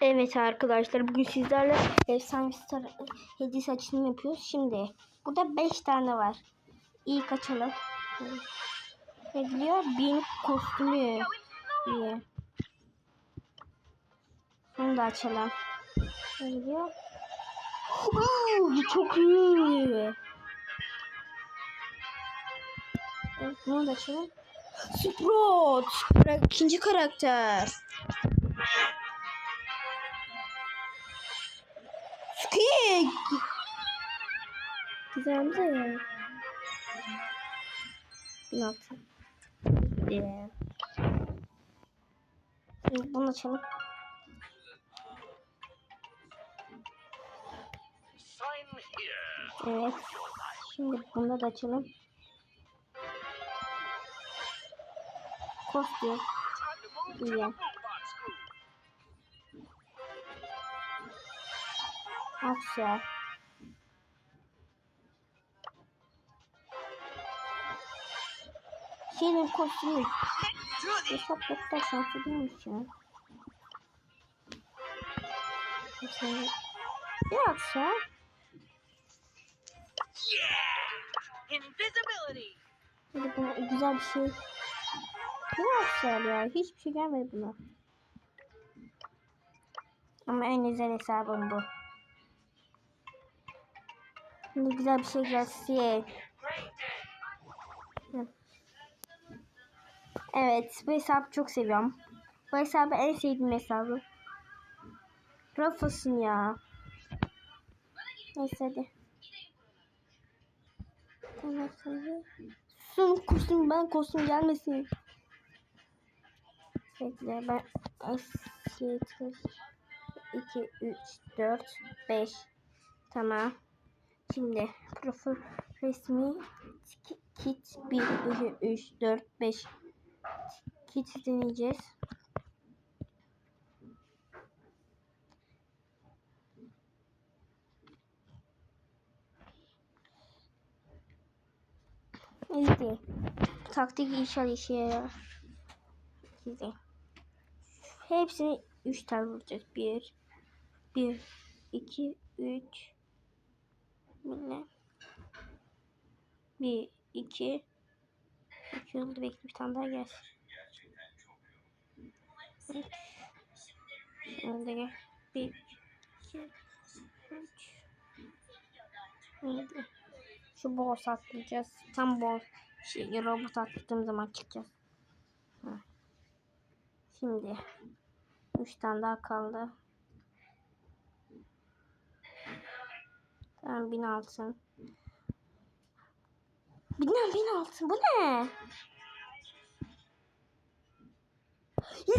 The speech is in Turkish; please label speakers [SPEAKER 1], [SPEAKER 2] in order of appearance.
[SPEAKER 1] Evet arkadaşlar bugün sizlerle efsane star hediyesi açılımı yapıyoruz. Şimdi burada 5 tane var. İlk açalım. Ne diyor? Bin kostümü diye. Bunu da açalım. Ne diyor? Oo, bu çok iyi. Evet, bunu da açalım. Sprout. İkinci karakter. 8 Hamza ya. 16. Ee, bunu açalım. Evet. Şimdi bunu da açalım. Kostüm.
[SPEAKER 2] İyi.
[SPEAKER 1] Akşam. Şeyin kostümü. Hesap doktor şansı değilmiş ya. Mesela ne?
[SPEAKER 2] Invisibility.
[SPEAKER 1] Hadi buna güzel bir şey. Ne aksa ya? Hiçbir şey gelmedi buna. Ama en güzel hesabım bu. Şimdi güzel bir şey gelsin. Evet, bu hesabı çok seviyorum. Bu hesabı en sevdiğim hesabı. Rafasın ya. Neyse hadi. Sun kostüm ben kostüm gelmesin. Bekle ben eski 2 3 4 5 Tamam. Şimdi profil resmi ki- kit 1 2 3 4 5 kit deneyeceğiz. İyi. Taktik inşallah işe yarar. İyi. Hepsini 3 tane vuracağız. 1 1 2 3 Yine 1 2 2 oldu bekle bir tane daha gelsin. Üç. Şimdi gel. 1 2 3 Şimdi şu boss atlayacağız. Tam boss şey, robot atladığım zaman çıkacağız. Şimdi 3 tane daha kaldı. Tamam bin altın. Bilmem bin altın. Bu ne? 一